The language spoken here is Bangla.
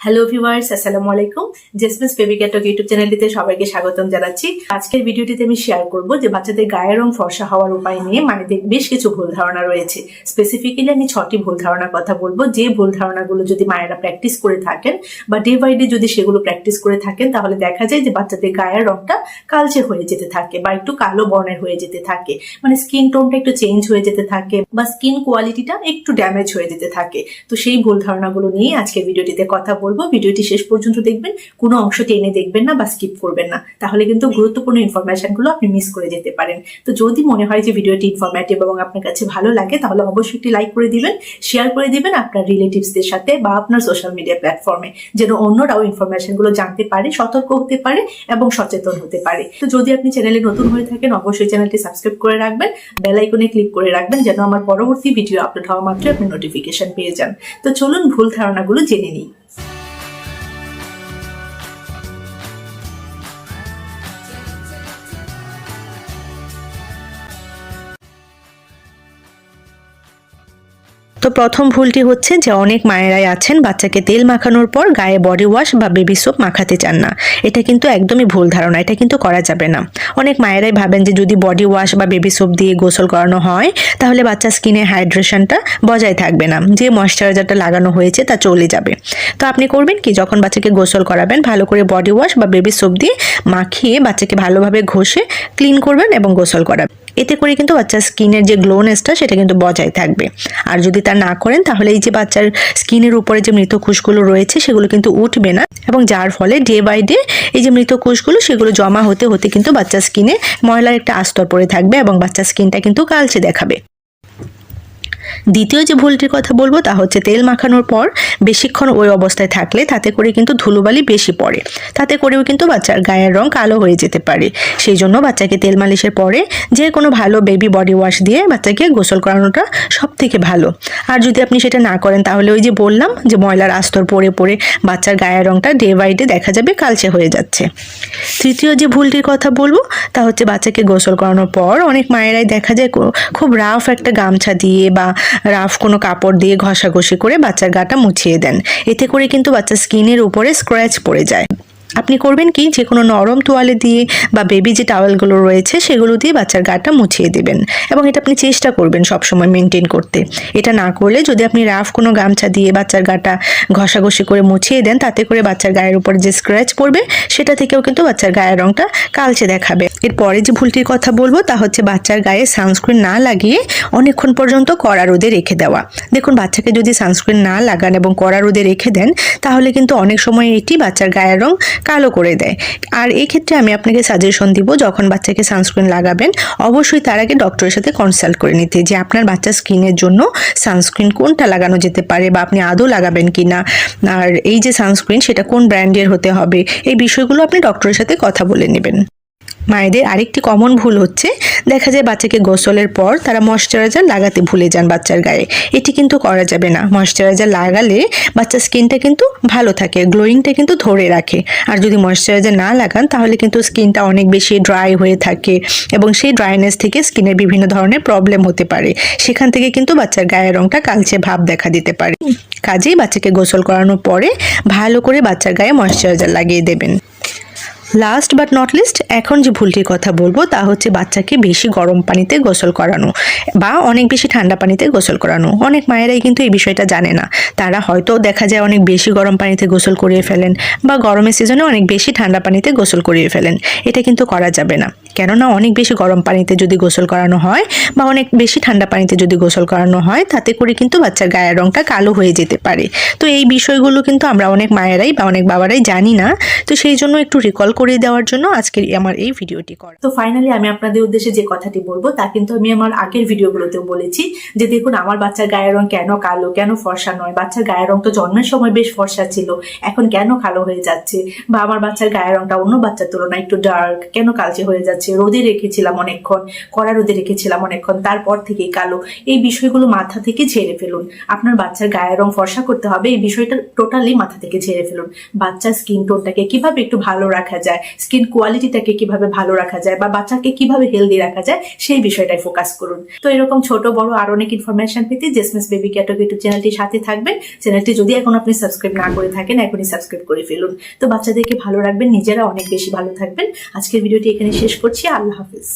হ্যালো ভিউয়ার্স আসসালামু আলাইকুম জেসমিস বেবি ক্যাটক ইউটিউব চ্যানেলটিতে সবাইকে স্বাগতম জানাচ্ছি। আজকের ভিডিওটিতে আমি শেয়ার করব যে বাচ্চাদের গায়ের রং ফর্সা হওয়ার উপায় নিয়ে মায়েদের বেশ কিছু ভুল ধারণা রয়েছে। স্পেসিফিক্যালি আমি ছটি ভুল ধারণার কথা বলব। যে ভুল ধারণাগুলো যদি মায়েরা প্র্যাকটিস করে থাকেন বা ডে বাই ডে যদি সেগুলো প্র্যাকটিস করে থাকেন, তাহলে দেখা যায় যে বাচ্চাদের গায়ের রংটা কালচে হয়ে যেতে থাকে বা একটু কালো বর্ণের হয়ে যেতে থাকে। মানে স্কিন টোনটা একটু চেঞ্জ হয়ে যেতে থাকে বা স্কিন কোয়ালিটিটা একটু ড্যামেজ হয়ে যেতে থাকে। তো সেই ভুল ধারণাগুলো নিয়ে আজকে ভিডিওটিতে কথা বলব। ভিডিওটি শেষ পর্যন্ত দেখবেন, কোনো অংশ টেনে দেখবেন না বা স্কিপ করবেন না। তাহলে কিন্তু গুরুত্বপূর্ণ ইনফরমেশনগুলো আপনি মিস করে যেতে পারেন। তো যদি মনে হয় যে ভিডিওটি ইনফরমেটিভ এবং আপনার কাছে ভালো লাগে, তাহলে অবশ্যই একটি লাইক করে দিবেন শেয়ার করে দিবেন আপনার রিলেটিভসদের সাথে বা আপনার সোশ্যাল মিডিয়া প্ল্যাটফর্মে যেন অন্যরাও ইনফরমেশনগুলো জানতে পারে, সতর্ক হতে পারে এবং সচেতন হতে পারে। তো যদি আপনি চ্যানেলে নতুন হয়ে থাকেন, অবশ্যই চ্যানেলটি সাবস্ক্রাইব করে রাখবেন বেল আইকনে ক্লিক করে রাখবেন, যেন আমার পরবর্তী ভিডিও আপলোড হওয়া মাত্রই আপনি নোটিফিকেশন পেয়ে যান। তো চলুন ভুল ধারণাগুলো জেনে নিই। তো প্রথম ভুলটি হচ্ছে যে অনেক মায়েরাই আছেন বাচ্চাকে তেল মাখানোর পর গায়ে বডি ওয়াশ বা বেবি সোপ মাখাতে চান না। এটা কিন্তু একদমই ভুল ধারণা, এটা কিন্তু করা যাবে না। অনেক মায়েরাই ভাবেন যে যদি বডি ওয়াশ বা বেবি সোপ দিয়ে গোসল করানো হয়, তাহলে বাচ্চার স্কিনে হাইড্রেশনটা বজায় থাকবে না। যে ময়শ্চারাইজারটা লাগানো হয়েছে তা চলে যাবে। তো আপনি করবেন কি? যখন বাচ্চাকে গোসল করাবেন, ভালো করে বডি ওয়াশ বা বেবি সোপ দিয়ে মাখিয়ে বাচ্চাকে ভালোভাবে ঘষে ক্লিন করবেন এবং গোসল করাবেন। এতে করে কিন্তু বাচ্চার স্কিনের যে গ্লোনেসটা সেটা কিন্তু বজায় থাকবে। আর যদি তা না করেন, তাহলে এই যে বাচ্চার স্কিনের উপরে যে মৃত কোষগুলো রয়েছে, সেগুলো কিন্তু উঠবে না এবং যার ফলে ডে বাই ডে এই যে মৃত কোষগুলো, সেগুলো জমা হতে হতে কিন্তু বাচ্চার স্কিনে ময়লার একটা আস্তর পড়ে থাকবে এবং বাচ্চার স্কিনটা কিন্তু কালচে দেখাবে। দ্বিতীয় যে ভুলটির কথা বলব, তা হচ্ছে তেল মাখানোর পর বেশিক্ষণ ওই অবস্থায় থাকলে তাতে করে কিন্তু ধুলোবালি বেশি পড়ে। তাতে করেও কিন্তু বাচ্চার গায়ের রং কালো হয়ে যেতে পারে। সেই জন্য বাচ্চাকে তেল মালিশের পরে যে কোনো ভালো বেবি বডি ওয়াশ দিয়ে বাচ্চাকে গোসল করানোটা সব থেকে ভালো। আর যদি আপনি সেটা না করেন, তাহলে ওই যে বললাম যে ময়লার আস্তর পড়ে পড়ে বাচ্চার গায়ের রংটা ডে বাই ডে দেখা যাবে কালচে হয়ে যাচ্ছে। তৃতীয় যে ভুলটির কথা বলব, তা হচ্ছে বাচ্চাকে গোসল করানোর পর অনেক মায়েরাই দেখা যায় খুব রাফ একটা গামছা দিয়ে বা রাফ কোনো কাপড় দিয়ে ঘষাঘষি করে বাচ্চার গাটা মুছিয়ে দেন। এতে করে কিন্তু বাচ্চা স্কিনের উপরে স্ক্র্যাচ পড়ে যায়। আপনি করবেন কি? যে কোনো নরম তোয়ালে দিয়ে বা বেবি যে টাওয়েলগুলো রয়েছে, সেগুলো দিয়ে বাচ্চার গাটা মুছিয়ে দেবেন। এবং এটা আপনি চেষ্টা করবেন সবসময় মেনটেন করতে। এটা না করলে যদি আপনি রাফ কোনো গামছা দিয়ে বাচ্চার গাটা ঘষাঘষি করে মুছিয়ে দেন, তাতে করে বাচ্চার গায়ের উপরে যে স্ক্র্যাচ পড়বে, সেটা থেকেও কিন্তু বাচ্চার গায়ের রংটা কালচে দেখাবে। এরপরে যে ভুলটির কথা বলব, তা হচ্ছে বাচ্চার গায়ে সানস্ক্রিন না লাগিয়ে অনেকক্ষণ পর্যন্ত কড়া রোদে রেখে দেওয়া। দেখুন, বাচ্চাকে যদি সানস্ক্রিন না লাগান এবং কড়া রোদে রেখে দেন, তাহলে কিন্তু অনেক সময় এটি বাচ্চার গায়ের রং কালো করে দেয়। আর এই ক্ষেত্রে আমি আপনাকে সাজেশন দিব, যখন বাচ্চাকে সানস্ক্রিন লাগাবেন, অবশ্যই তার আগে ডক্টরের সাথে কনসাল্ট করে নিতে যে আপনার বাচ্চার স্কিনের জন্য সানস্ক্রিন কোনটা লাগানো যেতে পারে বা আপনি আদৌ লাগাবেন কি না আর এই যে সানস্ক্রিন সেটা কোন ব্র্যান্ডের হতে হবে, এই বিষয়গুলো আপনি ডক্টরের সাথে কথা বলে নেবেন। মায়েদের আরেকটি কমন ভুল হচ্ছে। দেখা যায় বাচ্চাকে গোসলের পর তারা ময়শ্চারাইজার লাগাতে ভুলে যান বাচ্চার গায়ে। এটি কিন্তু করা যাবে না। ময়শ্চারাইজার লাগালে বাচ্চার স্কিনটা কিন্তু ভালো থাকে গ্লোয়িংটা কিন্তু ধরে রাখে। আর যদি ময়শ্চারাইজার না লাগান, তাহলে কিন্তু স্কিনটা অনেক বেশি ড্রাই হয়ে থাকে এবং সেই ড্রাইনেস থেকে স্কিনের বিভিন্ন ধরনের প্রবলেম হতে পারে। সেখান থেকে কিন্তু বাচ্চার গায়ের রঙটা কালচে ভাব দেখা দিতে পারে। কাজেই বাচ্চাকে গোসল করানোর পরে ভালো করে বাচ্চার গায়ে ময়শ্চারাইজার লাগিয়ে দেবেন। লাস্ট বাট নট লিস্ট এখন যে ভুলটির কথা বলব, তা হচ্ছে বাচ্চাকে বেশি গরম পানিতে গোসল করানো বা অনেক বেশি ঠান্ডা পানিতে গোসল করানো। অনেক মায়েরাই কিন্তু এই বিষয়টা জানে না। তারা হয়তো দেখা যায় অনেক বেশি গরম পানিতে গোসল করিয়ে ফেলেন বা গরমের সিজনে অনেক বেশি ঠান্ডা পানিতে গোসল করিয়ে ফেলেন। এটা কিন্তু করা যাবে না। কেননা অনেক বেশি গরম পানিতে যদি গোসল করানো হয় বা অনেক বেশি ঠান্ডা পানিতে যদি গোসল করানো হয়, তাতে করে কিন্তু বাচ্চার গায়ের রঙটা কালো হয়ে যেতে পারে। তো এই বিষয়গুলো কিন্তু আমরা অনেক মায়েরাই বা অনেক বাবারাই জানি না। তো সেই জন্য একটু রিকল করিয়ে দেওয়ার জন্য আজকের আমার এই ভিডিওটি করা। তো ফাইনালি আমি আপনাদের উদ্দেশ্যে যে কথাটি বলব, তা কিন্তু আমি আমার আগের ভিডিওগুলোতেও বলেছি যে দেখুন, আমার বাচ্চার গায়ের রং কেন কালো, কেন ফর্সা নয়? বাচ্চার গায়ের রং তো জন্মের সময় বেশ ফর্সা ছিল, এখন কেন কালো হয়ে যাচ্ছে? বা আমার বাচ্চার গায়ের রংটা অন্য বাচ্চার তুলনায় একটু ডার্ক কেন কালচে হয়ে যাচ্ছে? রোদে রেখেছিলাম অনেকক্ষণ, কড়া রোদে রেখেছিলাম অনেকক্ষণ, তারপর থেকেই কালো। এই বিষয়গুলো মাথা থেকে ঝেড়ে ফেলুন। আপনার বাচ্চার গায়ের রং ফর্সা করতে হবে, এই বিষয়টা টোটালি মাথা থেকে ঝেড়ে ফেলুন। বাচ্চার স্কিন টোনটাকে কীভাবে একটু ভালো রাখা যায়? যায় স্কিন কোয়ালিটিটাকে কীভাবে ভালো রাখা যায় বা বাচ্চাকে কীভাবে হেলদি রাখা যায়, সেই বিষয়টাই ফোকাস করুন। তো এরকম ছোট, বড় আর অনেক ইনফরমেশন পেতে জেসমিস বেবি ক্যাটক ইউটিউব চ্যানেলটির সাথে থাকবেন। চ্যানেলটি যদি এখন আপনি সাবস্ক্রাইব না করে থাকেন, এখনই সাবস্ক্রাইব করে ফেলুন। তো বাচ্চাদেরকে ভালো রাখবেন, নিজেরা অনেক বেশি ভালো থাকবেন। আজকের ভিডিওটি এখানে শেষ করছি, আল্লাহ হাফিজ।